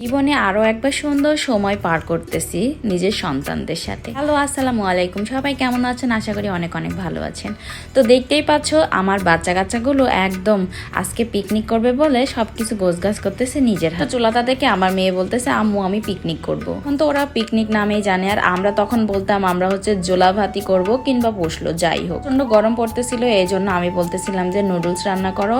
জীবনে আরও একবার সুন্দর সময় পার করতেছি নিজের সন্তানদের সাথে। হ্যালো, আসসালামু আলাইকুম। সবাই কেমন আছেন? আশা করি অনেক অনেক ভালো আছেন। তো দেখতেই পাচ্ছ, আমার বাচ্চা কাচ্চাগুলো একদম আজকে পিকনিক করবে বলে সব কিছু গোছগাছ করতেছে নিজের হাতে। চুলাটা দেখে আমার মেয়ে বলতেছে, আম্মু, আমি পিকনিক করব। এখন তো ওরা পিকনিক নামেই জানে, আর আমরা তখন বলতাম, আমরা হচ্ছে জোলা ভাতি করব কিংবা বসল যাই হোক। প্রচণ্ড গরম পড়তেছিল এই জন্য আমি বলতেছিলাম যে, নুডলস রান্না করো।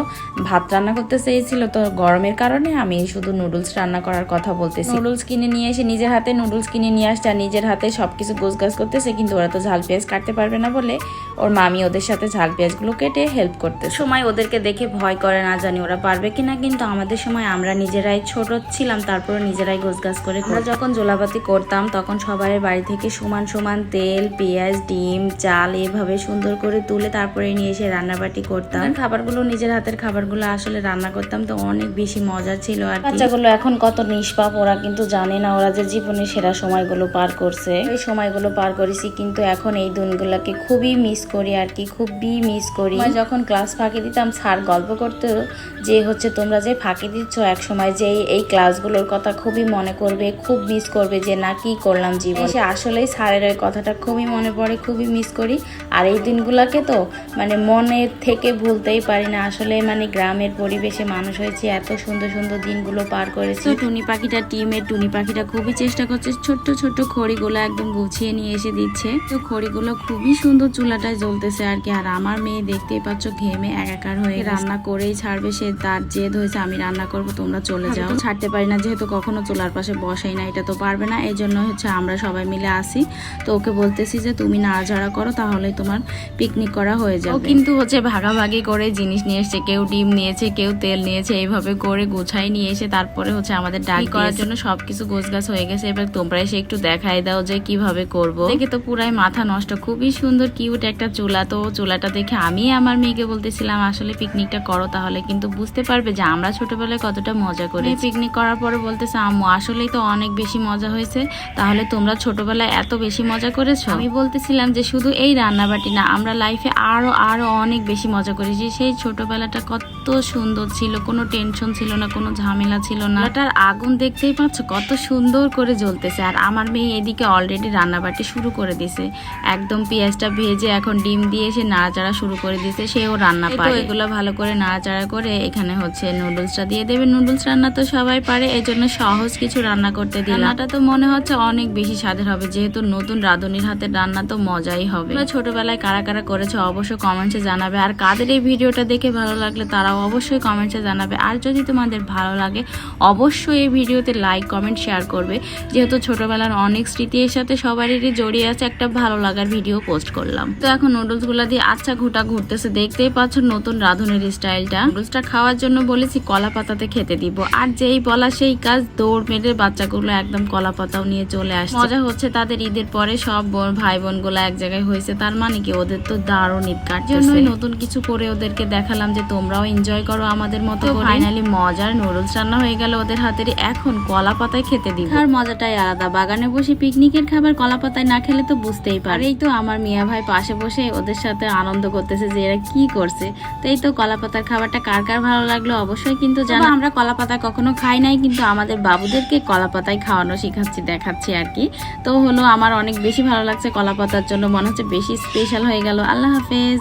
ভাত রান্না করতে চেয়েছিল তো গরমের কারণে আমি শুধু নুডলস রান্না করার কথা বলতেছি। নুডলস কিনে নিয়ে এসে নিজের হাতে নুডলস কিনে নিয়ে আসছে আর নিজের হাতে সব সবকিছু গোছগাছ করতেছে কিন্তু ওরা তো ঝাল পেঁয়াজ কাটতে পারবে না বলে ওর মামি ওদের সাথে ঝাল পেঁয়াজগুলো কেটে হেল্প করতে সময় ওদেরকে দেখে ভয় করে না জানি ওরা পারবে কিনা কিন্তু আমাদের সময় আমরা নিজেরাই ছোট ছিলাম তারপরে নিজেরাই গোছগাছ করে আমরা যখন জোলাপাতি করতাম তখন সবার বাড়ি থেকে সমান সমান তেল পেঁয়াজ ডিম চাল এভাবে সুন্দর করে তুলে তারপরে নিয়ে এসে রান্নাবাটি করতাম। খাবারগুলো নিজের হাতের খাবারগুলো আসলে রান্না করতাম তো অনেক বেশি মজা ছিল আর বাচ্চাগুলো এখন কত নিষ্পাপ, ওরা কিন্তু জানে না, ওরা যে জীবনে সেরা সময়গুলো পার করছে। এই সময়গুলো পার করেছি কিন্তু এখন এই দিনগুলোকে খুবই মিস করি আর কি, খুবই মিস করি। যখন ক্লাস ফাঁকি দিতাম, স্যার গল্প করতো যে, হচ্ছে তোমরা যে ফাঁকি দিচ্ছ এক সময় যে এই- ক্লাসগুলোর কথা খুবই মনে করবে, খুব মিস করবে যে, না, কি করলাম জীবনে? সে আসলেই স্যারের ওই কথাটা খুবই মনে পড়ে, খুবই মিস করি। আর এই দিনগুলোকে তো মানে মনে থেকে ভুলতেই পারি না। আসলে মানে গ্রামের পরিবেশে মানুষ হয়েছে, এত সুন্দর সুন্দর দিনগুলো পার করেছি। টুনি পাখিটা টিমের টুনি পাখিটা খুবই চেষ্টা করছে ছোট্ট ছোট্ট খড়িগুলো একদম গুছিয়ে নিয়ে এসে দিচ্ছে। তো খড়িগুলো খুবই সুন্দর চুলাটায় জ্বলতেছে আর কি আর আমার মেয়ে দেখতেই পাচ্ছ ঘেমে একাকার হয়ে রান্না করেই ছাড়বে সে তার জেদ হয়েছে আমি রান্না করব তোমরা চলে যাও। ছাড়তে পারি না যেহেতু কখনো চুলার পাশে বসাই না এটা তো পারবে না এই জন্য হচ্ছে আমরা সবাই মিলে আসি। তো ওকে বলতেছি যে তুমি নাড়াচাড়া করো তাহলে তোমার পিকনিক করা হয়ে যাবে। কিন্তু হচ্ছে ভাগাভাগি করে জিনিস নিয়ে এসছে কেউ ডিম নিয়েছে কেউ তেল নিয়েছে এইভাবে করে গোছাই নিয়ে এসে তারপরে হচ্ছে আমাদের ডাক করার জন্য সবকিছু গোছগাছ হয়ে গেছে। এবার তোমরা এসে একটু দেখাই দাও যে কীভাবে করব। দেখে তো পুরাই মাথা নষ্ট। খুবই সুন্দর কিউট একটা চুলা। তো চুলাটা দেখে আমি আমার মেয়েকে বলতেছিলাম আসলে পিকনিকটা করো তাহলে। কিন্তু বুঝতে পারবে যে আমরা ছোটবেলায় কতটা মজা করি পিকনিক করার পরে বলতেছে আম্মু আসলেই তো অনেক বেশি মজা হয়েছে। তাহলে তোমরা ছোটবেলায় এত বেশি মজা করেছ? আমি বলতেছিলাম যে শুধু এই রান্নাবাটি না আমরা লাইফে আরও আরও অনেক বেশি মজা করেছি। সেই ছোটবেলাটা কত সুন্দর ছিল। কোনো টেনশন ছিল না কোনো ঝামেলা ছিল না। আগুন দেখতেই পাচ্ছ কত সুন্দর করে জ্বলতেছে। আর আমার মেয়ে এদিকে অলরেডি রান্নাবাটি শুরু করে দিছে। একদম পেঁয়াজটা ভেজে এখন ডিম দিয়ে সে নাড়াচাড়া শুরু করে দিছে সেও রান্না পারে। এগুলো ভালো করে নাড়াচাড়া করে এখানে হচ্ছে নুডলসটা দিয়ে দেবে। নুডলস রান্না তো সবাই পারে এই জন্য সহজ কিছু রান্না করতে দিই রান্নাটা তো মনে হচ্ছে অনেক বেশি স্বাদের হবে যেহেতু নতুন রাঁধুনির হাতে রান্না তো মজাই হবে। ছোটবেলায় কারা কারা করেছে অবশ্যই কমেন্টসে জানাবে। আর কাদের এই ভিডিওটা দেখে ভালো লাগলে তারাও অবশ্যই কমেন্টসে জানাবে। আর যদি তোমাদের ভালো লাগে অবশ্যই এই ভিডিওতে লাইক কমেন্ট শেয়ার করবে। যেহেতু ছোটবেলার অনেক স্মৃতি এর সাথে সবারই জড়িয়ে আছে একটা ভালো লাগার ভিডিও পোস্ট করলাম। তো এখন নুডলসগুলা দিয়ে আচ্ছা ঘুটা ঘুরতেছে। দেখতেই পাচ্ছ নতুন রাঁধুনির স্টাইলটা নুডলসটা খাওয়ার জন্য বলেছি কলা পাতাতে খেতে দিব। আর যেই বলা সেই কাজ দৌড় মেরে বাচ্চাগুলো একদম কলা পাতাও নিয়ে চলে আসছে। মজা হচ্ছে তাদের ঈদের পরে সব বোন- ভাই বোনগুলা এক জায়গায় হয়েছে। তার মানে কি ওদের তো দারুণ ঈদ কাটছে নতুন কিছু করে ওদেরকে দেখালাম যে তোমরাও এনজয় করো আমাদের মতো ফাইনালি মজার নুডলস রান্না হয়ে গেল ওদের হাতের এখন কলা পাতায় খেতে দিব। আর মজাটাই আলাদা বাগানে বসে পিকনিকের খাবার কলা পাতায় না খেলে তো বুঝতেই পারে এই তো আমার মিয়া ভাই পাশে বসে ওদের সাথে আনন্দ করতেছে যে এরা কি করছে। তো এই তো কলা পাতার খাবারটা কার কার ভালো লাগল অবশ্যই কিন্তু জানো আমরা কলা পাতা কখনো খাই নাই কিন্তু আমাদের বাবুদেরকে কলা পাতায় খাওয়ানো শিখাচ্ছি দেখাচ্ছি আর কি। তো হলো আমার অনেক বেশি ভালো লাগছে কলা পাতার জন্য মনে হচ্ছে বেশি স্পেশাল হয়ে গেল। আল্লাহ হাফেজ।